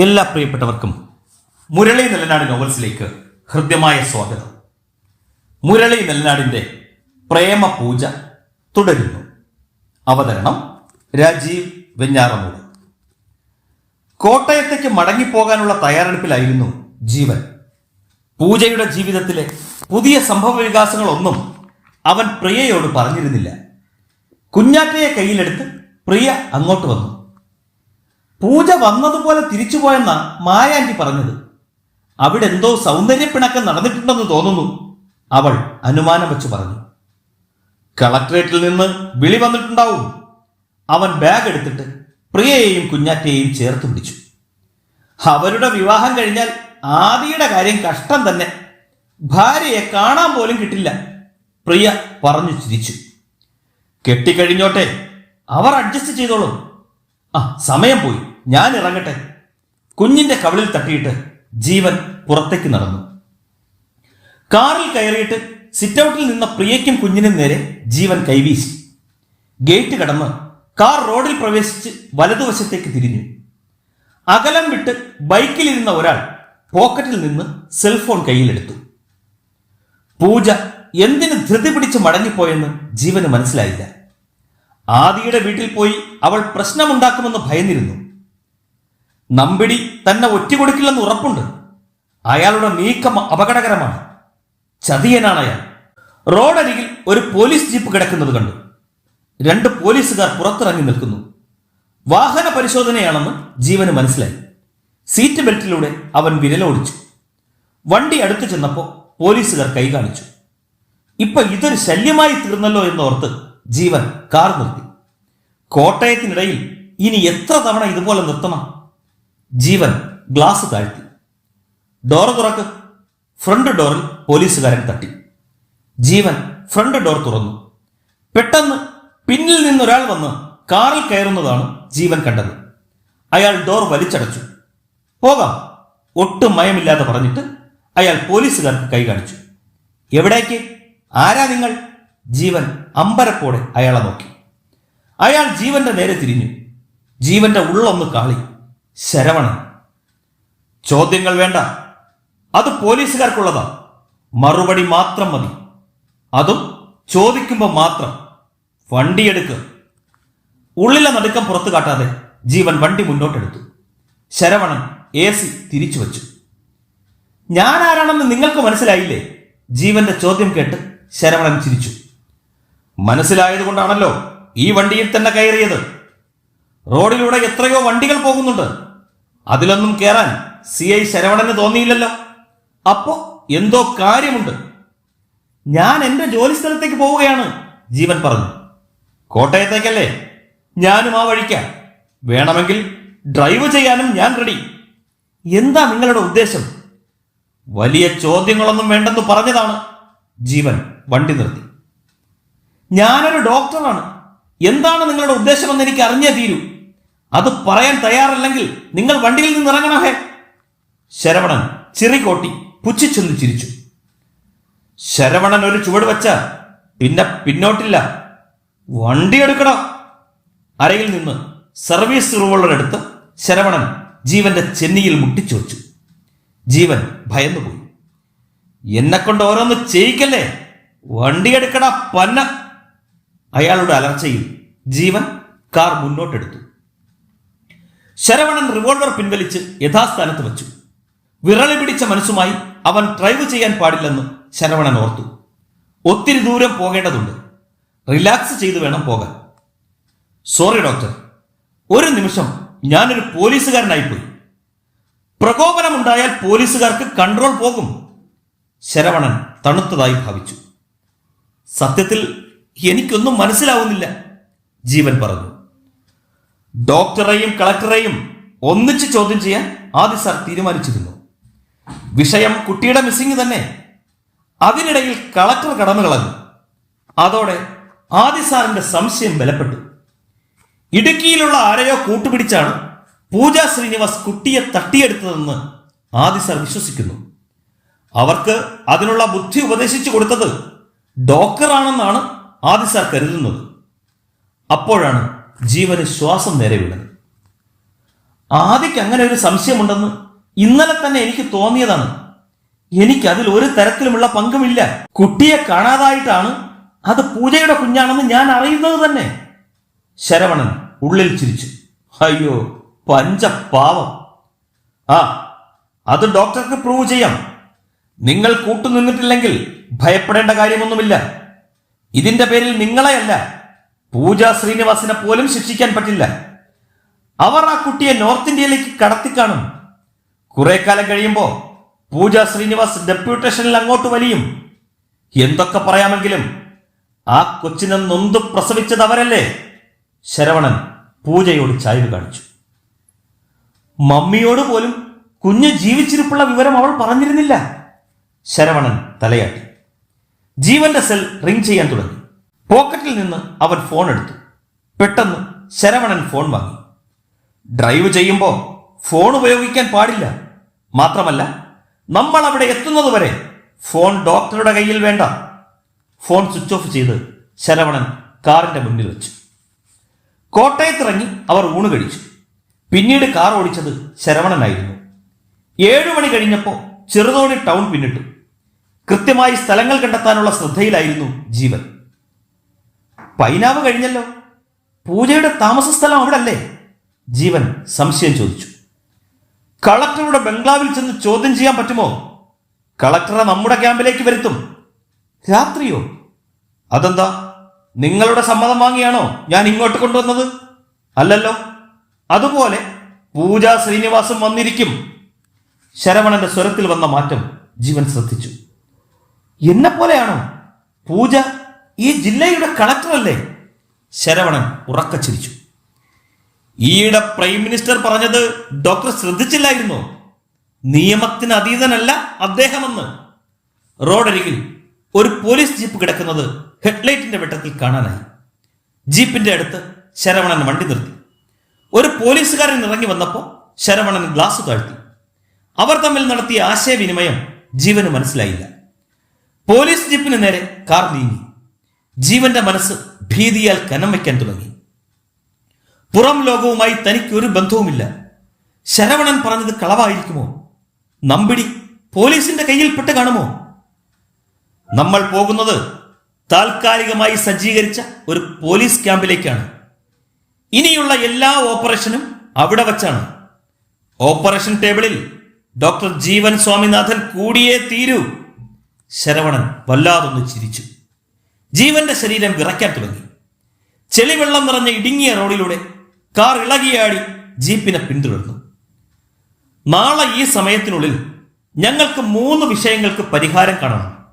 എല്ലാ പ്രിയപ്പെട്ടവർക്കും മുരളി നെല്ലനാട് നോവൽസിലേക്ക് ഹൃദ്യമായ സ്വാഗതം. മുരളി നെല്ലനാടിന്റെ പ്രേമ പൂജ തുടരുന്നു. അവതരണം രാജീവ് വെഞ്ഞാറമൂട്. കോട്ടയത്തേക്ക് മടങ്ങിപ്പോകാനുള്ള തയ്യാറെടുപ്പിലായിരുന്നു ജീവൻ. പൂജയുടെ ജീവിതത്തിലെ പുതിയ സംഭവ വികാസങ്ങളൊന്നും അവൻ പ്രിയയോട് പറഞ്ഞിരുന്നില്ല. കുഞ്ഞാറ്റയെ കയ്യിലെടുത്ത് പ്രിയ അങ്ങോട്ട് വന്നു. പൂജ വന്നതുപോലെ തിരിച്ചു തിരിച്ചുപോയെന്ന മായാന്റി പറഞ്ഞത്. അവിടെ എന്തോ സൗന്ദര്യപ്പിണക്കം നടന്നിട്ടുണ്ടെന്ന് തോന്നുന്നു. അവൾ അനുമാനം വെച്ച് പറഞ്ഞു. കളക്ടറേറ്റിൽ നിന്ന് വിളി വന്നിട്ടുണ്ടാവും. അവൻ ബാഗ് എടുത്തിട്ട് പ്രിയയെയും കുഞ്ഞാറ്റയെയും ചേർത്ത് പിടിച്ചു. അവരുടെ വിവാഹം കഴിഞ്ഞാൽ ആദിയുടെ കാര്യം കഷ്ടം തന്നെ. ഭാര്യയെ കാണാൻ പോലും കിട്ടില്ല. പ്രിയ പറഞ്ഞു ചിരിച്ചു. കെട്ടിക്കഴിഞ്ഞോട്ടെ അവർ അഡ്ജസ്റ്റ് ചെയ്തോളും. ആ സമയം പോയി. ഞാൻ ഇറങ്ങട്ടെ. കുഞ്ഞിന്റെ കവിളിൽ തട്ടിയിട്ട് ജീവൻ പുറത്തേക്ക് നടന്നു. കാറിൽ കയറിയിട്ട് സിറ്റൗട്ടിൽ നിന്ന പ്രിയയ്ക്കും കുഞ്ഞിനും നേരെ ജീവൻ കൈവീശി. ഗേറ്റ് കടന്ന് കാർ റോഡിൽ പ്രവേശിച്ച് വലതുവശത്തേക്ക് തിരിഞ്ഞു. അകലം വിട്ട് ബൈക്കിലിരുന്ന ഒരാൾ പോക്കറ്റിൽ നിന്ന് സെൽഫോൺ കയ്യിലെടുത്തു. പൂജ എന്തിനു ധൃതി പിടിച്ച് മടങ്ങിപ്പോയെന്ന് ജീവന് മനസ്സിലായില്ല. ആദിയുടെ വീട്ടിൽ പോയി അവൾ പ്രശ്നമുണ്ടാക്കുമെന്ന് ഭയന്നിരുന്നു. നമ്പിടി തന്നെ ഒറ്റുകൊടുക്കില്ലെന്ന് ഉറപ്പുണ്ട്. അയാളുടെ നീക്കം അപകടകരമാണ്. ചതിയനാണ് അയാൾ. റോഡരികിൽ ഒരു പോലീസ് ജീപ്പ് കിടക്കുന്നത് കണ്ടു. രണ്ട് പോലീസുകാർ പുറത്തിറങ്ങി നിൽക്കുന്നു. വാഹന പരിശോധനയാണെന്ന് ജീവന് മനസ്സിലായി. സീറ്റ് ബെൽറ്റിലൂടെ അവൻ വിരലോടിച്ചു. വണ്ടി അടുത്തു ചെന്നപ്പോൾ പോലീസുകാർ കൈ കാണിച്ചു. ഇപ്പൊ ഇതൊരു ശല്യമായി തീർന്നല്ലോ എന്നോർത്ത് ജീവൻ കാർ നിർത്തി കോട്ടയത്തിനിടയിൽ ഇനി എത്ര തവണ ഇതുപോലെ നിർത്തണം? ജീവൻ ഗ്ലാസ് താഴ്ത്തി. ഡോർ തുറക്ക്. ഫ്രണ്ട് ഡോറിൽ പോലീസുകാരൻ തട്ടി. ജീവൻ ഫ്രണ്ട് ഡോർ തുറന്നു. പെട്ടെന്ന് പിന്നിൽ നിന്നൊരാൾ വന്ന് കാറിൽ കയറുന്നതാണ് ജീവൻ കണ്ടത്. അയാൾ ഡോർ വലിച്ചടച്ചു. പോകാം. ഒട്ടും മയമില്ലാതെ പറഞ്ഞിട്ട് അയാൾ പോലീസുകാർക്ക് കൈ കാണിച്ചു. എവിടേക്ക്? ആരാ നിങ്ങൾ? ജീവൻ അമ്പരപ്പോടെ അയാളെ നോക്കി. അയാൾ ജീവന്റെ നേരെ തിരിഞ്ഞു. ജീവന്റെ ഉള്ളൊന്ന് കാളി. ശരവണൻ. ചോദ്യങ്ങൾ വേണ്ട. അത് പോലീസുകാർക്കുള്ളതാ. മറുപടി മാത്രം മതി. അതും ചോദിക്കുമ്പോൾ മാത്രം. വണ്ടിയെടുക്ക് ഉള്ളിലെ നടുക്കം പുറത്തു കാട്ടാതെ ജീവൻ വണ്ടി മുന്നോട്ടെടുത്തു. ശരവണൻ എ സി തിരിച്ചു വച്ചു. ഞാൻ ആരാണെന്ന് നിങ്ങൾക്ക് മനസ്സിലായില്ലേ? ജീവന്റെ ചോദ്യം കേട്ട് ശരവണൻ ചിരിച്ചു. മനസ്സിലായതുകൊണ്ടാണല്ലോ ഈ വണ്ടിയിൽ തന്നെ കയറിയത്. റോഡിലൂടെ എത്രയോ വണ്ടികൾ പോകുന്നുണ്ട്. അതിലൊന്നും കയറാൻ സി ഐ ശരവണന് തോന്നിയില്ലല്ലോ. അപ്പോ എന്തോ കാര്യമുണ്ട്. ഞാൻ എന്റെ ജോലി സ്ഥലത്തേക്ക് പോവുകയാണ് ജീവൻ പറഞ്ഞു. കോട്ടയത്തേക്കല്ലേ? ഞാനും ആ വഴിക്ക. വേണമെങ്കിൽ ഡ്രൈവ് ചെയ്യാനും ഞാൻ റെഡി. എന്താ നിങ്ങളുടെ ഉദ്ദേശം? വലിയ ചോദ്യങ്ങളൊന്നും വേണ്ടെന്ന് പറഞ്ഞതാണ് ജീവൻ വണ്ടി നിർത്തി. ഞാനൊരു ഡോക്ടറാണ്. എന്താണ് നിങ്ങളുടെ ഉദ്ദേശമെന്ന് എനിക്ക് അറിഞ്ഞേ തീരൂ. അത് പറയാൻ തയ്യാറല്ലെങ്കിൽ നിങ്ങൾ വണ്ടിയിൽ നിന്ന് ഇറങ്ങണമേ ശരവണൻ ചിറികോട്ടി പുച്ഛിച്ചെന്ന് ചിരിച്ചു. ശരവണൻ ഒരു ചുവട് വെച്ച പിന്നെ പിന്നോട്ടില്ല. വണ്ടി എടുക്കണോ? അരയിൽ നിന്ന് സർവീസ് റൂമുള്ളടുത്ത് ശരവണൻ ജീവന്റെ ചെന്നിയിൽ മുട്ടിച്ചു ജീവൻ ഭയന്നുപോയി. എന്നെ കൊണ്ട് ഓരോന്ന് ചെയ്യിക്കല്ലേ? വണ്ടിയെടുക്കട പന്ന. അയാളുടെ അലർച്ചയിൽ ജീവൻ കാർ മുന്നോട്ടെടുത്തു. ശരവണൻ റിവോൾവർ പിൻവലിച്ച് യഥാസ്ഥാനത്ത് വച്ചു. വിറളി പിടിച്ച മനസ്സുമായി അവൻ ഡ്രൈവ് ചെയ്യാൻ പാടില്ലെന്ന് ശരവണൻ ഓർത്തു. ഒത്തിരി ദൂരം പോകേണ്ടതുണ്ട്. റിലാക്സ് ചെയ്തു വേണം പോകാൻ. സോറി ഡോക്ടർ ഒരു നിമിഷം ഞാനൊരു പോലീസുകാരനായിപ്പോയി. പ്രകോപനമുണ്ടായാൽ പോലീസുകാർക്ക് കൺട്രോൾ പോകും. ശരവണൻ തണുത്തതായി ഭാവിച്ചു. സത്യത്തിൽ എനിക്കൊന്നും മനസ്സിലാവുന്നില്ല ജീവൻ പറഞ്ഞു. ഡോക്ടറെയും കളക്ടറെയും ഒന്നിച്ച് ചോദ്യം ചെയ്യാൻ ആദ്യ സാർ തീരുമാനിച്ചിരുന്നു. വിഷയം കുട്ടിയുടെ മിസ്സിംഗ് തന്നെ. അതിനിടയിൽ കളക്ടർ കടന്നു കളഞ്ഞു. അതോടെ ആദ്യ സാറിന്റെ സംശയം ബലപ്പെട്ടു. ഇടുക്കിയിലുള്ള ആരെയോ കൂട്ടുപിടിച്ചാണ് പൂജ ശ്രീനിവാസ് കുട്ടിയെ തട്ടിയെടുത്തതെന്ന് ആദി സാർ വിശ്വസിക്കുന്നു. അവർക്ക് അതിനുള്ള ബുദ്ധി ഉപദേശിച്ചു കൊടുത്തത് ഡോക്ടറാണെന്നാണ് ആദി സാർ കരുതുന്നത്. അപ്പോഴാണ് ജീവന് ശ്വാസം നേരെ വീണത് ആദിക്ക് അങ്ങനെ ഒരു സംശയമുണ്ടെന്ന് ഇന്നലെ തന്നെ എനിക്ക് തോന്നിയതാണ്. എനിക്ക് അതിൽ ഒരു തരത്തിലുമുള്ള പങ്കുമില്ല. കുട്ടിയെ കാണാതായിട്ടാണ് അത് പൂജയുടെ കുഞ്ഞാണെന്ന് ഞാൻ അറിയുന്നത് തന്നെ. ശരവണൻ ഉള്ളിൽ ചിരിച്ചു. അയ്യോ പഞ്ചപാവം. ആ അത് ഡോക്ടർക്ക് പ്രൂവ് ചെയ്യാം. നിങ്ങൾ കൂട്ടുനിന്നിട്ടില്ലെങ്കിൽ ഭയപ്പെടേണ്ട കാര്യമൊന്നുമില്ല. ഇതിന്റെ പേരിൽ നിങ്ങളെയല്ല പൂജ ശ്രീനിവാസിനെ പോലും ശിക്ഷിക്കാൻ പറ്റില്ല. അവർ ആ കുട്ടിയെ നോർത്ത് ഇന്ത്യയിലേക്ക് കടത്തിക്കാണും കുറെ കാലം കഴിയുമ്പോൾ പൂജ ശ്രീനിവാസ് ഡെപ്യൂട്ടേഷനിൽ അങ്ങോട്ട് വലിയും. എന്തൊക്കെ പറയാമെങ്കിലും ആ കൊച്ചിനെ നൊന്തു പ്രസവിച്ചത് അവരല്ലേ? ശരവണൻ പൂജയോട് ചായ്വ് കാണിച്ചു. മമ്മിയോട് പോലും കുഞ്ഞ് ജീവിച്ചിരിപ്പുള്ള വിവരം അവൾ പറഞ്ഞിരുന്നില്ല. ശരവണൻ തലയാട്ടി. ജീവന്റെ സെൽ റിംഗ് ചെയ്യാൻ തുടങ്ങി. പോക്കറ്റിൽ നിന്ന് അവൻ ഫോൺ എടുത്തു. പെട്ടെന്ന് ശരവണൻ ഫോൺ വാങ്ങി. ഡ്രൈവ് ചെയ്യുമ്പോൾ ഫോൺ ഉപയോഗിക്കാൻ പാടില്ല. മാത്രമല്ല നമ്മൾ അവിടെ എത്തുന്നത് വരെ ഫോൺ ഡോക്ടറുടെ കയ്യിൽ വേണ്ട. ഫോൺ സ്വിച്ച് ഓഫ് ചെയ്ത് ശരവണൻ കാറിന്റെ മുന്നിൽ വെച്ചു. കോട്ടയത്തിറങ്ങി അവർ ഊണ് കഴിച്ചു. പിന്നീട് കാർ ഓടിച്ചത് ശരവണനായിരുന്നു. ഏഴു മണി കഴിഞ്ഞപ്പോൾ ചെറുതോണി ടൗൺ പിന്നിട്ടു. കൃത്യമായി സ്ഥലങ്ങൾ കണ്ടെത്താനുള്ള ശ്രദ്ധയിലായിരുന്നു ജീവൻ. പൈനാവ് കഴിഞ്ഞല്ലോ. പൂജയുടെ താമസ സ്ഥലം അവിടെ അല്ലേ ജീവൻ സംശയം ചോദിച്ചു. കളക്ടറുടെ ബംഗ്ലാവിൽ ചെന്ന് ചോദ്യം ചെയ്യാൻ പറ്റുമോ? കളക്ടറെ നമ്മുടെ ക്യാമ്പിലേക്ക് വരുത്തും. രാത്രിയോ? അതെന്താ? നിങ്ങളുടെ സമ്മതം വാങ്ങിയാണോ ഞാൻ ഇങ്ങോട്ട് കൊണ്ടുവന്നത്? അല്ലല്ലോ. അതുപോലെ പൂജ ശ്രീനിവാസം വന്നിരിക്കും. ശരവണന്റെ സ്വരത്തിൽ വന്ന മാറ്റം ജീവൻ ശ്രദ്ധിച്ചു. എന്നെ പോലെയാണോ പൂജ? ഈ ജില്ലയുടെ കളക്ടറല്ലേ? ശരവണൻ ഉറക്കച്ചിരിച്ചു ഈയിടെ പ്രൈം മിനിസ്റ്റർ പറഞ്ഞത് ഡോക്ടർ ശ്രദ്ധിച്ചില്ലായിരുന്നു. നിയമത്തിന് അതീതനല്ല അദ്ദേഹമെന്ന്. റോഡരികിൽ ഒരു പോലീസ് ജീപ്പ് കിടക്കുന്നത് ഹെഡ്ലൈറ്റിന്റെ വെട്ടത്തിൽ കാണാനായി. ജീപ്പിന്റെ അടുത്ത് ശരവണൻ വണ്ടി നിർത്തി. ഒരു പോലീസുകാരൻ ഇറങ്ങി വന്നപ്പോൾ ശരവണൻ ഗ്ലാസ് താഴ്ത്തി. അവർ തമ്മിൽ നടത്തിയ ആശയവിനിമയം ജീവന് മനസ്സിലായില്ല. പോലീസ് ജീപ്പിന് നേരെ കാർ നീങ്ങി. ജീവന്റെ മനസ്സ് ഭീതിയാൽ കനം വയ്ക്കാൻ തുടങ്ങി. പുറം ലോകവുമായി തനിക്ക് ഒരു ബന്ധവുമില്ല. ശരവണൻ പറഞ്ഞത് കളവായിരിക്കുമോ? നമ്പിടി പോലീസിന്റെ കയ്യിൽപ്പെട്ട് കാണുമോ? നമ്മൾ പോകുന്നത് താൽക്കാലികമായി സജ്ജീകരിച്ച ഒരു പോലീസ് ക്യാമ്പിലേക്കാണ്. ഇനിയുള്ള എല്ലാ ഓപ്പറേഷനും അവിടെ വച്ചാണ്. ഓപ്പറേഷൻ ടേബിളിൽ ഡോക്ടർ ജീവൻ സ്വാമിനാഥൻ കൂടിയേ തീരൂ. ശരവണൻ വല്ലാതൊന്ന് ചിരിച്ചു. ജീവന്റെ ശരീരം വിറയ്ക്കാൻ തുടങ്ങി. ചെളിവെള്ളം നിറഞ്ഞ ഇടുങ്ങിയ റോഡിലൂടെ കാർ ഇളകിയാടി ജീപ്പിനെ പിന്തുടർന്നു. നാളെ ഈ സമയത്തിനുള്ളിൽ ഞങ്ങൾക്ക് മൂന്ന് വിഷയങ്ങൾക്ക് പരിഹാരം കാണണം.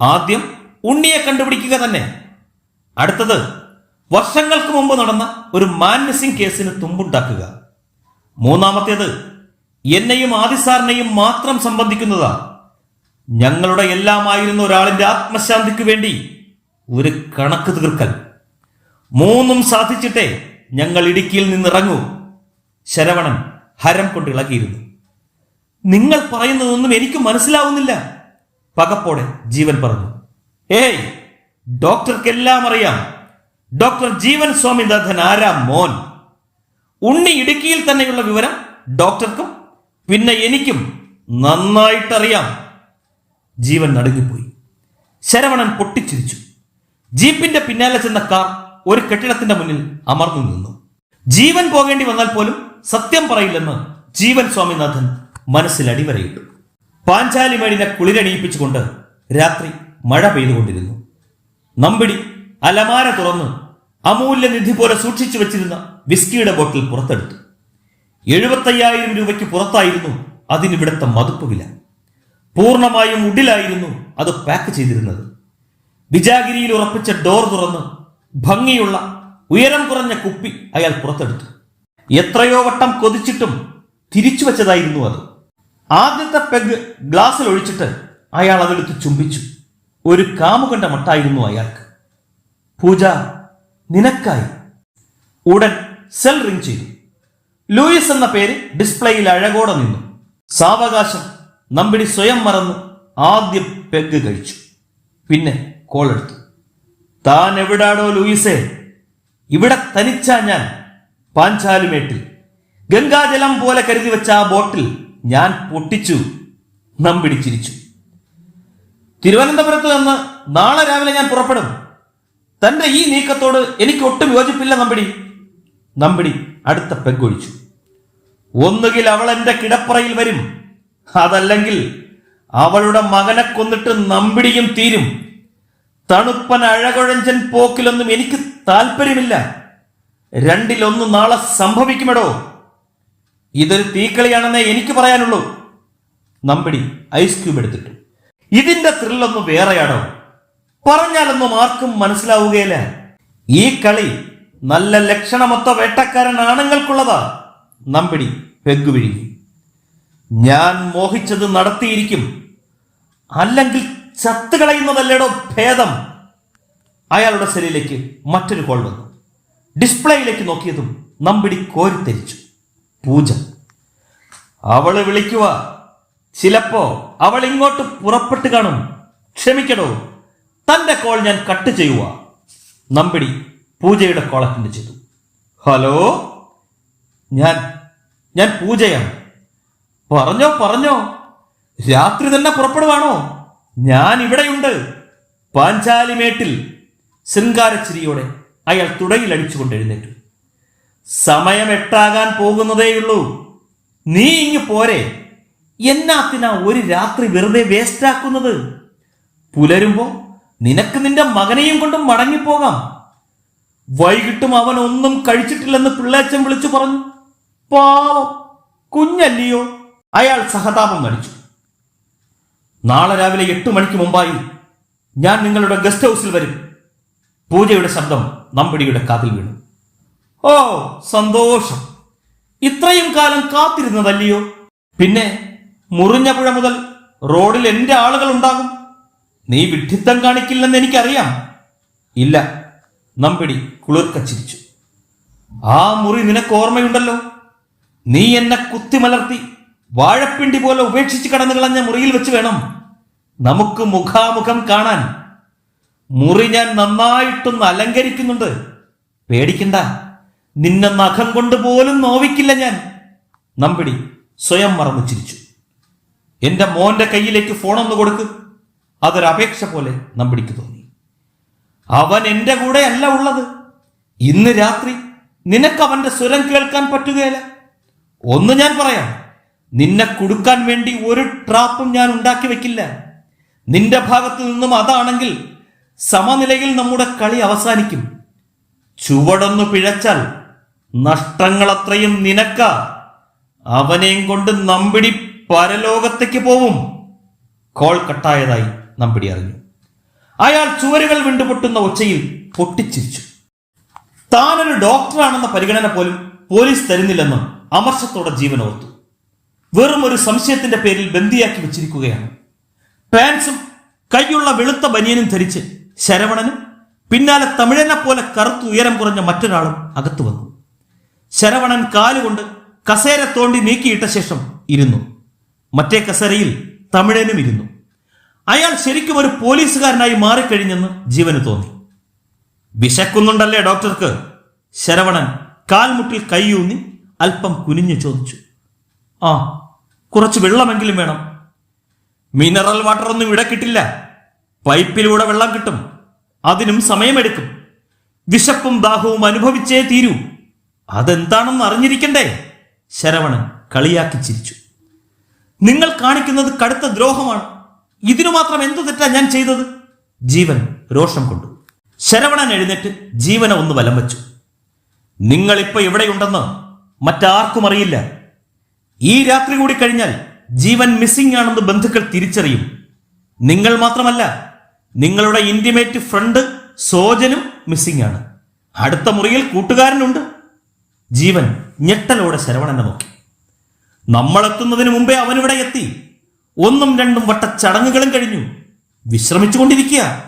ആദ്യം ഉണ്ണിയെ കണ്ടുപിടിക്കുക തന്നെ. അടുത്തത് വർഷങ്ങൾക്ക് മുമ്പ് നടന്ന ഒരു മാൻ മിസ്സിംഗ് കേസിന് തുമ്പുണ്ടാക്കുക. മൂന്നാമത്തേത് എന്നെയും ആദിസാറിനെയും മാത്രം സംബന്ധിക്കുന്നതാ. ഞങ്ങളുടെ എല്ലാമായിരുന്ന ഒരാളിന്റെ ആത്മശാന്തിക്ക് വേണ്ടി ഒരു കണക്ക് തീർക്കൽ. മൂന്നും സാധിച്ചിട്ടേ ഞങ്ങൾ ഇടുക്കിയിൽ നിന്നിറങ്ങൂ. ശരവണൻ ഹരം കൊണ്ട് ഇളകിയിരുന്നു. നിങ്ങൾ പറയുന്നതൊന്നും എനിക്ക് മനസ്സിലാവുന്നില്ല. പകപ്പോടെ ജീവൻ പറഞ്ഞു. ഏയ് ഡോക്ടർക്കെല്ലാം അറിയാം. ഡോക്ടർ ജീവൻ സ്വാമി സ്വാമിനാഥൻ ആരാ മോൻ? ഉണ്ണി ഇടുക്കിയിൽ തന്നെയുള്ള വിവരം ഡോക്ടർക്കും പിന്നെ എനിക്കും നന്നായിട്ടറിയാം. ജീവൻ നടുങ്ങിപ്പോയി. ശരവണൻ പൊട്ടിച്ചിരിച്ചു. ജീപ്പിന്റെ പിന്നാലെ ചെന്ന കാർ ഒരു കെട്ടിടത്തിന്റെ മുന്നിൽ അമർന്നു നിന്നു. ജീവൻ പോകേണ്ടി വന്നാൽ പോലും സത്യം പറയില്ലെന്ന് ജീവൻ സ്വാമിനാഥൻ മനസ്സിൽ അടിവരയിട്ടു. പാഞ്ചാലിമേടിനെ കുളിരണിയിപ്പിച്ചുകൊണ്ട് രാത്രി മഴ പെയ്തുകൊണ്ടിരുന്നു. നമ്പിടി അലമാര തുറന്ന് അമൂല്യ നിധി പോലെ സൂക്ഷിച്ചു വെച്ചിരുന്ന വിസ്കിയുടെ ബോട്ടിൽ പുറത്തെടുത്തു. എഴുപത്തയ്യായിരം രൂപയ്ക്ക് പുറത്തായിരുന്നു അതിനിവിടുത്തെ മതിപ്പ് വില പൂർണമായും ഉടിലായിരുന്നു അത് പാക്ക് ചെയ്തിരുന്നത്. വിജാഗിരിയിൽ ഉറപ്പിച്ച ഡോർ തുറന്ന് ഭംഗിയുള്ള ഉയരം കുറഞ്ഞ കുപ്പി അയാൾ പുറത്തെടുത്തു. എത്രയോ വട്ടം കൊതിച്ചിട്ടും തിരിച്ചു വെച്ചതായിരുന്നു അത്. ആദ്യത്തെ പെഗ് ഗ്ലാസ്സിൽ ഒഴിച്ചിട്ട് അയാൾ അതെടുത്ത് ചുംബിച്ചു. ഒരു കാമുകണ്ട മട്ടായിരുന്നു അയാൾക്ക്. പൂജ നിനക്കായി. ഉടൻ സെൽ റിംഗ് ചെയ്തു. ലൂയിസ് എന്ന പേര് ഡിസ്പ്ലേയിൽ അഴകോടെ നിന്നു. സാവകാശം നമ്പിടി സ്വയം മറന്ന് ആദ്യം പെഗ് കഴിച്ചു. പിന്നെ കോൾ എടുത്തു. താൻ എവിടാണോ ലൂയിസേ? ഇവിടെ തനിച്ചാ ഞാൻ. പാഞ്ചാലുമേട്ടിൽ ഗംഗാജലം പോലെ കരുതി വെച്ച ആ ബോട്ടിൽ ഞാൻ പൊട്ടിച്ചു. നമ്പിടിച്ചിരിച്ചു തിരുവനന്തപുരത്ത് നിന്ന് നാളെ രാവിലെ ഞാൻ പുറപ്പെടും. തന്റെ ഈ നീക്കത്തോട് എനിക്ക് ഒട്ടും യോജിപ്പില്ല നമ്പിടി. നമ്പിടി അടുത്ത പെഗൊഴിച്ചു. ഒന്നുകിൽ അവൾ എന്റെ കിടപ്പറയിൽ വരും. അതല്ലെങ്കിൽ അവളുടെ മകനെ കൊന്നിട്ട് നമ്പിടിയും തീരും. തണുപ്പൻ അഴകുഴഞ്ചൻ പോക്കിലൊന്നും എനിക്ക് താല്പര്യമില്ല. രണ്ടിലൊന്ന് നാളെ സംഭവിക്കുമെടോ. ഇതൊരു തീക്കളിയാണെന്നേ എനിക്ക് പറയാനുള്ളൂ. നമ്പിടി ഐസ് ക്യൂബ് എടുത്തിട്ടു. ഇതിന്റെ ത്രില്ലൊന്ന് വേറെയാണോ പറഞ്ഞാലൊന്നും ആർക്കും മനസ്സിലാവുകയില്ല. ഈ കളി നല്ല ലക്ഷണമൊത്ത വേട്ടക്കാരൻ ആണുങ്ങൾക്കുള്ളതാ. നമ്പിടി പെഗ് വിഴുങ്ങി. ഞാൻ മോഹിച്ചത് നടത്തിയിരിക്കും. അല്ലെങ്കിൽ ചത്തുകളയുന്നതല്ലേടോ ഭേദം? അയാളുടെ സെല്ലിലേക്ക് മറ്റൊരു കോൾ വന്നു. ഡിസ്പ്ലേയിലേക്ക് നോക്കിയതും നമ്പിടി കോരിത്തെരിച്ചു. പൂജ. അവൾ വിളിക്കുക ചിലപ്പോ അവൾ ഇങ്ങോട്ട് പുറപ്പെട്ട് കാണും. ക്ഷമിക്കണോ തന്റെ കോൾ ഞാൻ കട്ട് ചെയ്യുക നമ്പിടി പൂജയുടെ കോൾ അറ്റൻഡ് ചെയ്തു. ഹലോ? ഞാൻ ഞാൻ പൂജയാണ്. പറഞ്ഞോ പറഞ്ഞോ. രാത്രി തന്നെ പുറപ്പെടുവാണോ? ഞാൻ ഇവിടെയുണ്ട് പാഞ്ചാലിമേട്ടിൽ ശൃംഗാരച്ചിരിയോടെ അയാൾ തുടയിൽ അടിച്ചുകൊണ്ട് എഴുന്നേറ്റു സമയം എട്ടാകാൻ പോകുന്നതേയുള്ളൂ. നീ ഇങ്ങ് പോരെ. എന്നാത്തിനാ ഒരു രാത്രി വെറുതെ വേസ്റ്റാക്കുന്നത്? പുലരുമ്പോ നിനക്ക് നിന്റെ മകനെയും കൊണ്ട് മടങ്ങിപ്പോകാം. വൈകിട്ടും അവൻ ഒന്നും കഴിച്ചിട്ടില്ലെന്ന് പിള്ളേച്ചൻ വിളിച്ചു പറഞ്ഞു. പാവം കുഞ്ഞല്ലയോ. അയാൾ സഹതാപം നടിച്ചു നാളെ രാവിലെ എട്ട് മണിക്ക് മുമ്പായി ഞാൻ നിങ്ങളുടെ ഗസ്റ്റ് ഹൗസിൽ വരും. പൂജയുടെ ശബ്ദം നമ്പിടിയുടെ കാതിൽ വീണു. ഓ സന്തോഷം. ഇത്രയും കാലം കാത്തിരുന്നതല്ലയോ? പിന്നെ മുറിഞ്ഞ പുഴ മുതൽ റോഡിൽ എന്റെ ആളുകൾ ഉണ്ടാകും. നീ വിഡ്ഢിത്തം കാണിക്കില്ലെന്ന് എനിക്കറിയാം. ഇല്ല നമ്പിടി കുളിർക്കച്ചിരിച്ചു ആ മുറി നിനക്ക് ഓർമ്മയുണ്ടല്ലോ? നീ എന്നെ കുത്തിമലർത്തി വാഴപ്പിണ്ടി പോലെ ഉപേക്ഷിച്ച് കടന്നു കളഞ്ഞ മുറിയിൽ വെച്ച് വേണം നമുക്ക് മുഖാമുഖം കാണാൻ. മുറി ഞാൻ നന്നായിട്ടൊന്ന് അലങ്കരിക്കുന്നുണ്ട്. പേടിക്കണ്ട. നിന്നെ നഖം കൊണ്ട് പോലും നോവിക്കില്ല ഞാൻ. നമ്പിടി സ്വയം മറന്നു ചിരിച്ചു. എന്റെ മോന്റെ കയ്യിലേക്ക് ഫോണൊന്ന് കൊടുക്ക്. അതൊരപേക്ഷ പോലെ നമ്പിടിക്ക് തോന്നി. അവൻ എന്റെ കൂടെ അല്ല ഉള്ളത്. ഇന്ന് രാത്രി നിനക്ക് അവന്റെ സ്വരം കേൾക്കാൻ പറ്റുകയില്ല. ഒന്ന് ഞാൻ പറയാം. നിന്നെ കുടുക്കാൻ വേണ്ടി ഒരു ട്രാപ്പും ഞാൻ ഉണ്ടാക്കി വെക്കില്ല. നിന്റെ ഭാഗത്തു നിന്നും അതാണെങ്കിൽ സമനിലയിൽ നമ്മുടെ കളി അവസാനിക്കും. ചുവടൊന്ന് പിഴച്ചാൽ നഷ്ടങ്ങളത്രയും നിനക്ക അവനെയും കൊണ്ട് നമ്പിടി പരലോകത്തേക്ക് പോവും. കോൾ കട്ടായതായി നമ്പിടി അറിഞ്ഞു. അയാൾ ചുവരുകൾ വിണ്ടുപൊട്ടുന്ന ഒച്ചയിൽ പൊട്ടിച്ചിരിച്ചു. താനൊരു ഡോക്ടറാണെന്ന പരിഗണന പോലും പോലീസ് തരുന്നില്ലെന്ന് അമർഷത്തോടെ ജീവൻ ഓർത്തു വെറും ഒരു സംശയത്തിന്റെ പേരിൽ ബന്ദിയാക്കി വെച്ചിരിക്കുകയാണ്. പാൻസും കൈയുള്ള വെളുത്ത ബനിയനും ധരിച്ച് ശരവണനും പിന്നാലെ തമിഴനെ പോലെ കറുത്ത് ഉയരം കുറഞ്ഞ മറ്റൊരാളും അകത്തു വന്നു. ശരവണൻ കാലുകൊണ്ട് കസേര തോണ്ടി നീക്കിയിട്ട ശേഷം ഇരുന്നു. മറ്റേ കസേരയിൽ തമിഴനും ഇരുന്നു. അയാൾ ശരിക്കും ഒരു പോലീസുകാരനായി മാറിക്കഴിഞ്ഞെന്ന് ജീവന് തോന്നി. വിശക്കുന്നുണ്ടല്ലേ ഡോക്ടർക്ക്? ശരവണൻ കാൽമുട്ടിൽ കൈയൂന്നി അല്പം കുനിഞ്ഞു ചോദിച്ചു. ആ കുറച്ച് വെള്ളമെങ്കിലും വേണം. മിനറൽ വാട്ടർ ഒന്നും ഇവിടെ കിട്ടില്ല. പൈപ്പിലൂടെ വെള്ളം കിട്ടും. അതിനും സമയമെടുക്കും. വിശപ്പും ദാഹവും അനുഭവിച്ചേ തീരൂ. അതെന്താണെന്ന് അറിഞ്ഞിരിക്കണ്ടേ? ശരവണൻ കളിയാക്കി ചിരിച്ചു. നിങ്ങൾ കാണിക്കുന്നത് കടുത്ത ദ്രോഹമാണ്. ഇതിനു മാത്രം എന്തു തെറ്റാ ഞാൻ ചെയ്തത്? ജീവൻ രോഷം കൊണ്ടു. ശരവണൻ എഴുന്നേറ്റ് ജീവനെ ഒന്ന് വലം വച്ചു. നിങ്ങളിപ്പോ ഇവിടെയുണ്ടെന്ന് മറ്റാർക്കും അറിയില്ല. ഈ രാത്രി കൂടി കഴിഞ്ഞാൽ ജീവൻ മിസ്സിംഗ് ആണെന്ന് ബന്ധുക്കൾ തിരിച്ചറിയും. നിങ്ങൾ മാത്രമല്ല നിങ്ങളുടെ ഇന്റിമേറ്റ് ഫ്രണ്ട് സോജനും മിസ്സിംഗ് ആണ്. അടുത്ത മുറിയിൽ കൂട്ടുകാരനുണ്ട്. ജീവൻ ഞെട്ടലോടെ ശരവണനെ നോക്കി. നമ്മളെത്തുന്നതിന് മുമ്പേ അവനിവിടെ എത്തി. ഒന്നും രണ്ടും വട്ട ചടങ്ങുകളും കഴിഞ്ഞു. വിശ്രമിച്ചുകൊണ്ടിരിക്കുക.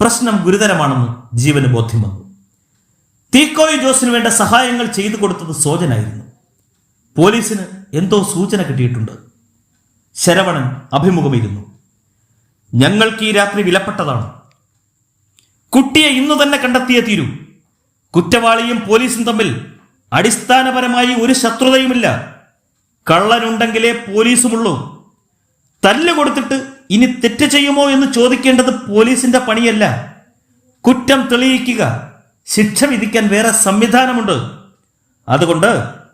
പ്രശ്നം ഗുരുതരമാണെന്ന് ജീവന് ബോധ്യം വന്നു. തീക്കോയ് ജോസിന് വേണ്ട സഹായങ്ങൾ ചെയ്തു കൊടുത്തത് സോജനായിരുന്നു. പോലീസിന് എന്തോ സൂചന കിട്ടിയിട്ടുണ്ട്. ശരവണൻ അഭിമുഖമിരുന്നു. ഞങ്ങൾക്ക് ഈ രാത്രി വിലപ്പെട്ടതാണ്. കുട്ടിയെ ഇന്നു തന്നെ കണ്ടെത്തിയേ തീരൂ. കുറ്റവാളിയും പോലീസും തമ്മിൽ അടിസ്ഥാനപരമായി ഒരു ശത്രുതയുമില്ല. കള്ളനുണ്ടെങ്കിലേ പോലീസുമുള്ളൂ. തല്ല് കൊടുത്തിട്ട് ഇനി തെറ്റ് ചെയ്യുമോ എന്ന് ചോദിക്കേണ്ടത് പോലീസിന്റെ പണിയല്ല. കുറ്റം തെളിയിക്കുക ശിക്ഷ വിധിക്കാൻ വേറെ സംവിധാനമുണ്ട്. അതുകൊണ്ട്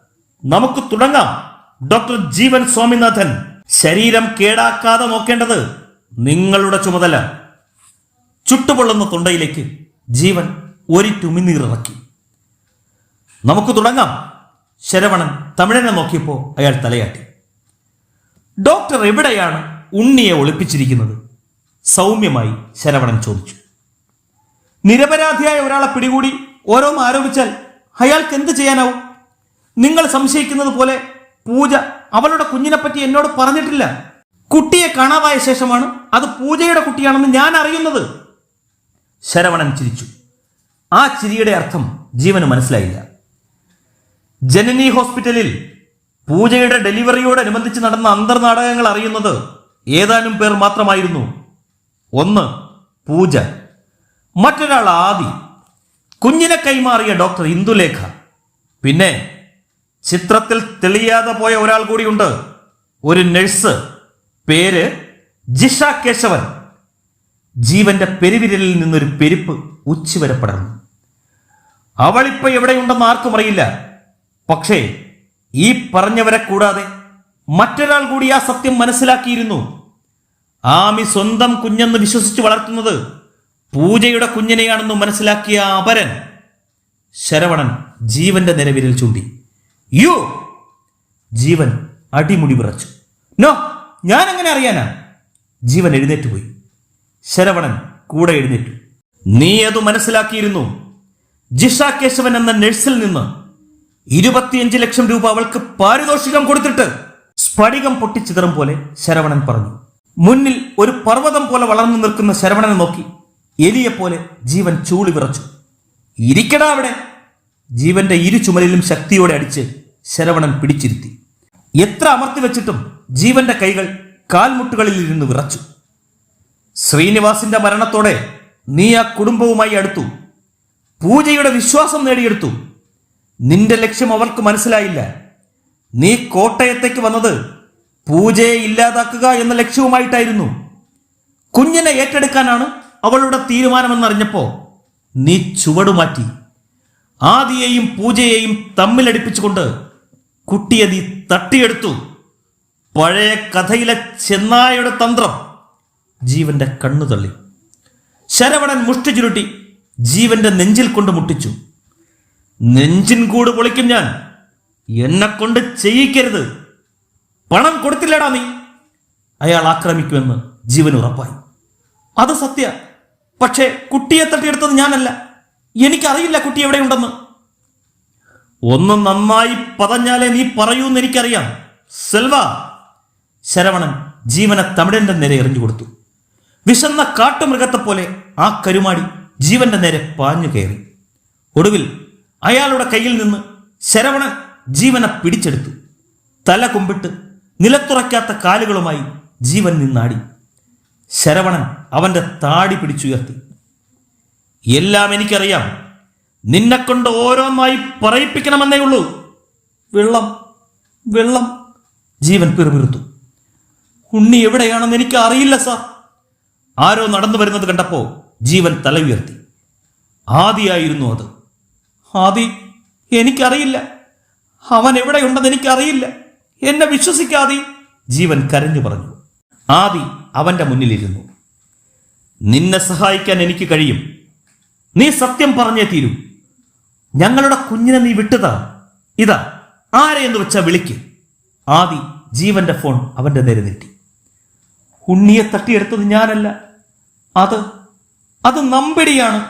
നമുക്ക് തുടങ്ങാം. ഡോക്ടർ ജീവൻ സ്വാമിനാഥൻ ശരീരം കേടാക്കാതെ നോക്കേണ്ടത് നിങ്ങളുടെ ചുമതല. ചുട്ടുപൊള്ളുന്ന തൊണ്ടയിലേക്ക് ജീവൻ ഒരു ഒരിറ്റുമിനീറിറക്കി നമുക്ക് തുടങ്ങാം. ശരവണൻ തമിഴനെ നോക്കിയപ്പോൾ അയാൾ തലയാട്ടി. ഡോക്ടർ എവിടെയാണ് ഉണ്ണിയെ ഒളിപ്പിച്ചിരിക്കുന്നത്? സൗമ്യമായി ശരവണൻ ചോദിച്ചു. നിരപരാധിയായ ഒരാളെ പിടികൂടി ഓരോന്ന് ആരോപിച്ചാൽ അയാൾക്ക് എന്ത് ചെയ്യാനാവും? നിങ്ങൾ സംശയിക്കുന്നത് പോലെ പൂജ അവളുടെ കുഞ്ഞിനെപ്പറ്റി എന്നോട് പറഞ്ഞിട്ടില്ല. കുട്ടിയെ കാണാതായ ശേഷമാണ് അത് പൂജയുടെ കുട്ടിയാണെന്ന് ഞാൻ അറിയുന്നത്. ശരവണൻ ചിരിച്ചു. ആ ചിരിയുടെ അർത്ഥം ജീവന് മനസ്സിലായില്ല. ജനനി ഹോസ്പിറ്റലിൽ പൂജയുടെ ഡെലിവറിയോടനുബന്ധിച്ച് നടന്ന അന്തർനാടകങ്ങൾ അറിയുന്നത് ഏതാനും പേർ മാത്രമായിരുന്നു. ഒന്ന് പൂജ. മറ്റൊരാൾ ആദി. കുഞ്ഞിനെ കൈമാറിയ ഡോക്ടർ ഇന്ദുലേഖ. പിന്നെ ചിത്രത്തിൽ തെളിയാതെ പോയ ഒരാൾ കൂടിയുണ്ട്. ഒരു നഴ്സ്. പേര് ജിഷ കേശവൻ. ജീവന്റെ പെരുവിരലിൽ നിന്നൊരു പെരുപ്പ് ഉച്ചവരെ പടർന്നു. അവളിപ്പോ എവിടെയുണ്ടെന്ന് ആർക്കും അറിയില്ല. പക്ഷേ ഈ പറഞ്ഞവരെ കൂടാതെ മറ്റൊരാൾ കൂടി ആ സത്യം മനസ്സിലാക്കിയിരുന്നു. ആമി സ്വന്തം കുഞ്ഞെന്ന് വിശ്വസിച്ച് വളർത്തുന്നത് പൂജയുടെ കുഞ്ഞിനെയാണെന്ന് മനസ്സിലാക്കിയ അപരൻ ശരവണൻ ജീവന്റെ നിലവിരൽ ചൂണ്ടി. യു. ജീവൻ അടിമുടി വിറച്ചു. നോ ഞാൻ എങ്ങനെ അറിയാനാ? ജീവൻ എഴുന്നേറ്റ് പോയി. ശരവണൻ കൂടെ എഴുന്നേറ്റു. നീ അത് മനസ്സിലാക്കിയിരുന്നു? ജിഷ കേശവൻ എന്ന നഴ്സിൽ നിന്ന് ഇരുപത്തിയഞ്ച് ലക്ഷം രൂപ അവൾക്ക് പാരിതോഷികം കൊടുത്തിട്ട് സ്ഫടികം പൊട്ടിച്ചിതറും പോലെ ശരവണൻ പറഞ്ഞു. മുന്നിൽ ഒരു പർവതം പോലെ വളർന്നു നിൽക്കുന്ന ശരവണനെ നോക്കി എലിയെ പോലെ ജീവൻ ചൂളി വിറച്ചു. ഇരിക്കടാ അവിടെ. ജീവന്റെ ഇരു ചുമലിലും ശക്തിയോടെ അടിച്ച് ശരവണൻ പിടിച്ചിരുത്തി. എത്ര അമർത്തി വെച്ചിട്ടും ജീവന്റെ കൈകൾ കാൽമുട്ടുകളിൽ ഇരുന്ന് വിറച്ചു. ശ്രീനിവാസിന്റെ മരണത്തോടെ നീ ആ കുടുംബവുമായി അടുത്തു. പൂജയുടെ വിശ്വാസം നേടിയെടുത്തു. നിന്റെ ലക്ഷ്യം അവർക്ക് മനസ്സിലായില്ല. നീ കോട്ടയത്തേക്ക് വന്നത് പൂജയെ ഇല്ലാതാക്കുക എന്ന ലക്ഷ്യവുമായിട്ടായിരുന്നു. കുഞ്ഞിനെ ഏറ്റെടുക്കാനാണ് അവളുടെ തീരുമാനമെന്നറിഞ്ഞപ്പോൾ നീ ചുവടുമാറ്റി. ആദിയെയും പൂജയെയും തമ്മിലടിപ്പിച്ചുകൊണ്ട് കുട്ടിയെ നീ തട്ടിയെടുത്തു. പഴയ കഥയിലെ ചെന്നായയുടെ തന്ത്രം. ജീവന്റെ കണ്ണു തള്ളി. ശരവണൻ മുഷ്ടി ചുരുട്ടി ജീവന്റെ നെഞ്ചിൽ കൊണ്ട് മുട്ടിച്ചു. നെഞ്ചിൻ കൂട് പൊളിക്കും ഞാൻ. എന്നെ കൊണ്ട് ചെയ്യിക്കരുത്. പണം കൊടുത്തില്ലടാ നീ. അയാൾ ആക്രമിക്കുമെന്ന് ജീവൻ ഉറപ്പായി. അത് സത്യ. പക്ഷേ കുട്ടിയെ തട്ടിയെടുത്തത് ഞാനല്ല. എനിക്കറിയില്ല കുട്ടി എവിടെയുണ്ടെന്ന്. ഒന്ന് നന്നായി പറഞ്ഞാലേ നീ പറയൂന്ന് എനിക്കറിയാം. സെൽവ ശരവണൻ ജീവനെ തമിഴന്റെ നേരെ എറിഞ്ഞു കൊടുത്തു. വിശന്ന കാട്ടുമൃഗത്തെ പോലെ ആ കരുമാടി ജീവന്റെ നേരെ പാഞ്ഞു കയറി. ഒടുവിൽ അയാളുടെ കയ്യിൽ നിന്ന് ശരവണൻ ജീവനെ പിടിച്ചെടുത്തു. തല കുമ്പിട്ട് നിലത്തുറയ്ക്കാത്ത കാലുകളുമായി ജീവൻ നിന്നാടി. ശരവണൻ അവന്റെ താടി പിടിച്ചുയർത്തി. എല്ലാം എനിക്കറിയാം. നിന്നെക്കൊണ്ട് ഓരോന്നായി പറയിപ്പിക്കണമെന്നേ ഉള്ളൂ. വെള്ളം വെള്ളം ജീവൻ പിറുപിറുത്തു. ഉണ്ണി എവിടെയാണെന്ന് എനിക്ക് അറിയില്ല സാർ. ആരോ നടന്നു വരുന്നത് കണ്ടപ്പോ ജീവൻ തല ഉയർത്തി. ആദിയായിരുന്നു അത്. ആദി എനിക്കറിയില്ല. അവൻ എവിടെയുണ്ടെന്ന് എനിക്കറിയില്ല. എന്നെ വിശ്വസിക്കാതെ ജീവൻ കരഞ്ഞു പറഞ്ഞു. ആദി അവന്റെ മുന്നിലിരുന്നു. നിന്നെ സഹായിക്കാൻ എനിക്ക് കഴിയും. നീ സത്യം പറഞ്ഞേ തീരൂ. ഞങ്ങളുടെ കുഞ്ഞിനെ നീ വിട്ടതാ. ഇതാ ആരെയെന്ന് വെച്ചാൽ വിളിക്ക്. ആദി ജീവന്റെ ഫോൺ അവന്റെ നേരെ നീട്ടി. ഉണ്ണിയെ തട്ടിയെടുത്തത് ഞാനല്ല. അത് അത് നമ്പടിയാണ്.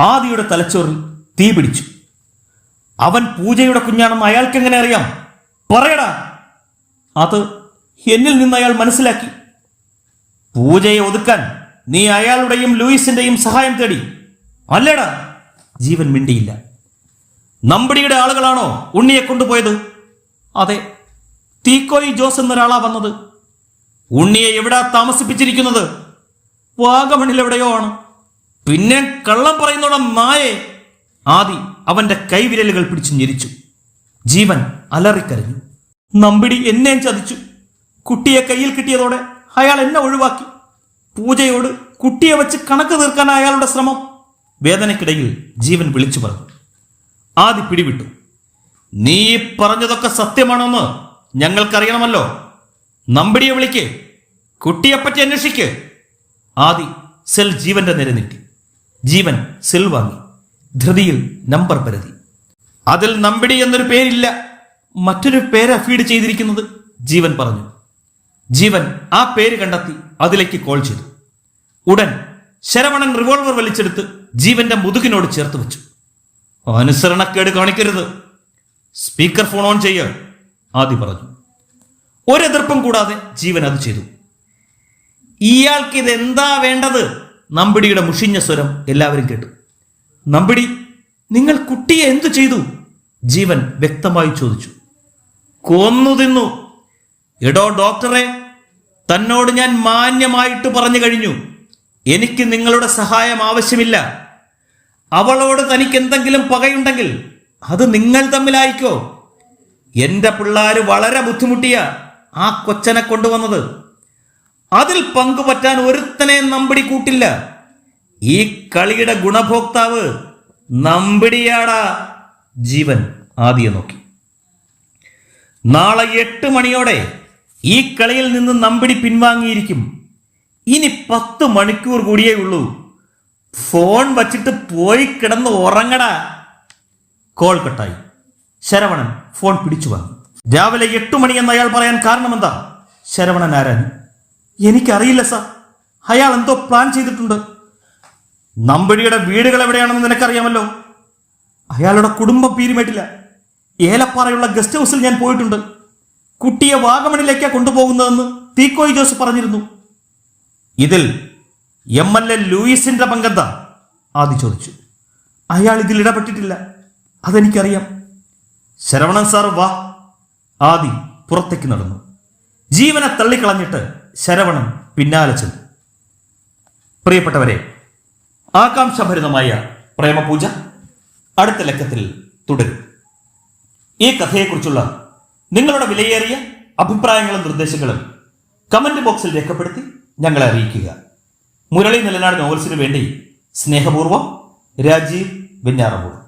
ആദിയുടെ തലച്ചോറിൽ തീ പിടിച്ചു. അവൻ പൂജയുടെ കുഞ്ഞാണെന്ന് അയാൾക്ക് എങ്ങനെ അറിയാം? പറയടാ. അത് എന്നിൽ നിന്ന് അയാൾ മനസ്സിലാക്കി. പൂജയെ ഒതുക്കാൻ നീ അയാളുടെയും ലൂയിസിന്റെയും സഹായം തേടി. അല്ലേടാ ജീവൻ മിണ്ടിയില്ല. നമ്പടിയുടെ ആളുകളാണോ ഉണ്ണിയെ കൊണ്ടുപോയത്? അതെ തീക്കോയി ജോസ് എന്നൊരാളാ വന്നത്. ഉണ്ണിയെ എവിടാ താമസിപ്പിച്ചിരിക്കുന്നത്? വാഗമണിൽ എവിടെയോ ആണ്. പിന്നെ കള്ളം പറയുന്നോടം നായേ ആദി അവന്റെ കൈവിരലുകൾ പിടിച്ചു ഞെരിച്ചു. ജീവൻ അലറിക്കരഞ്ഞു. നമ്പിടി എന്നെയും ചതിച്ചു. കുട്ടിയെ കയ്യിൽ കിട്ടിയതോടെ അയാൾ എന്നെ ഒഴിവാക്കി. പൂജയോട് കുട്ടിയെ വെച്ച് കണക്ക് തീർക്കാൻ അയാളുടെ ശ്രമം. വേദനയ്ക്കിടയിൽ ജീവൻ വിളിച്ചു പറഞ്ഞു. ആദി പിടിവിട്ടു. നീ പറഞ്ഞതൊക്കെ സത്യമാണോന്ന് ഞങ്ങൾക്കറിയണമല്ലോ. നമ്പിടിയെ വിളിക്ക്. കുട്ടിയെപ്പറ്റി അന്വേഷിക്ക്. ആദി സെൽ ജീവന്റെ നേരെ നീട്ടി. ജീവൻ സെൽ വാങ്ങി. ധൃതിയിൽ നമ്പർ പരതി. അതിൽ നമ്പിടി എന്നൊരു പേരില്ല. മറ്റൊരു പേരാ ഫീഡ് ചെയ്തിരിക്കുന്നത് ജീവൻ പറഞ്ഞു. ജീവൻ ആ പേര് കണ്ടെത്തി അതിലേക്ക് കോൾ ചെയ്തു. ഉടൻ ശരവണൻ റിവോൾവർ വലിച്ചെടുത്ത് ജീവന്റെ മുതുകിനോട് ചേർത്ത് വെച്ചു. അനുസരണക്കേട് കാണിക്കരുത്. സ്പീക്കർ ഫോൺ ഓൺ ചെയ്യ ആദി പറഞ്ഞു. ഒരെതിർപ്പും കൂടാതെ ജീവൻ അത് ചെയ്തു. ഇയാൾക്ക് ഇതെന്താ വേണ്ടത്? നമ്പിടിയുടെ മുഷിഞ്ഞ സ്വരം എല്ലാവരും കേട്ടു. നമ്പിടി നിങ്ങൾ കുട്ടിയെ എന്തു ചെയ്തു? ജീവൻ വ്യക്തമായി ചോദിച്ചു. കൊന്നു തിന്നു. എടോ ഡോക്ടറെ തന്നോട് ഞാൻ മാന്യമായിട്ട് പറഞ്ഞു കഴിഞ്ഞു. എനിക്ക് നിങ്ങളുടെ സഹായം ആവശ്യമില്ല. അവളോട് തനിക്ക് എന്തെങ്കിലും പകയുണ്ടെങ്കിൽ അത് നിങ്ങൾ തമ്മിലായിക്കോ. എന്റെ പിള്ളാർ വളരെ ബുദ്ധിമുട്ടിയ ആ കൊച്ചനെ കൊണ്ടുവന്നത്. അതിൽ പങ്കുപറ്റാൻ ഒരുത്തനെ നമ്പിടി കൂട്ടില്ല. ഈ കളിയുടെ ഗുണഭോക്താവ് നമ്പിടിയാടാ ജീവൻ. ആദ്യം നോക്കി. നാളെ എട്ട് മണിയോടെ ഈ കളിയിൽ നിന്ന് നമ്പിടി പിൻവാങ്ങിയിരിക്കും. ഇനി പത്ത് മണിക്കൂർ കൂടിയേ ഉള്ളൂ. ഫോൺ വച്ചിട്ട് പോയി കിടന്ന് ഉറങ്ങടാ. കോൾ കട്ടായി. ശരവണൻ ഫോൺ പിടിച്ചു വാങ്ങി രാവിലെ എട്ട് മണി എന്ന് അയാൾ പറയാൻ കാരണം കാരണമെന്താ ശരവണൻ ആരാൻ എനിക്കറിയില്ല സാർ. അയാൾ എന്തോ പ്ലാൻ ചെയ്തിട്ടുണ്ട്. നമ്പടിയുടെ വീടുകൾ എവിടെയാണെന്ന് നിനക്കറിയാമല്ലോ? അയാളുടെ കുടുംബം പീരുമേട്ടില്ല ഏലപ്പാറയുള്ള ഗസ്റ്റ് ഹൗസിൽ ഞാൻ പോയിട്ടുണ്ട്. കുട്ടിയെ വാഗമണിലേക്കാ കൊണ്ടുപോകുന്നതെന്ന് തീക്കോയി ജോസ് പറഞ്ഞിരുന്നു. ഇതിൽ എം എൽ എ ലൂയിസിന്റെ പങ്കെന്താ? ആദി ചോദിച്ചു. അയാൾ ഇതിൽ ഇടപെട്ടിട്ടില്ല. അതെനിക്കറിയാം. ശരവണൻ സാർ വാ. ആദി പുറത്തേക്ക് നടന്നു. ജീവനെ തള്ളിക്കളഞ്ഞിട്ട് ശരവണൻ പിന്നാലെ ചെന്നു. പ്രിയപ്പെട്ടവരെ ആകാംക്ഷഭരിതമായ പ്രേമപൂജ അടുത്ത ലക്കത്തിൽ തുടരും. ഈ കഥയെക്കുറിച്ചുള്ള നിങ്ങളുടെ വിലയേറിയ അഭിപ്രായങ്ങളും നിർദ്ദേശങ്ങളും കമന്റ് ബോക്സിൽ രേഖപ്പെടുത്തി ഞങ്ങളെ അറിയിക്കുക. മുരളി നിലനാട് നോവൽസിനു വേണ്ടി സ്നേഹപൂർവം രാജീവ് വെഞ്ഞാറമൂട്.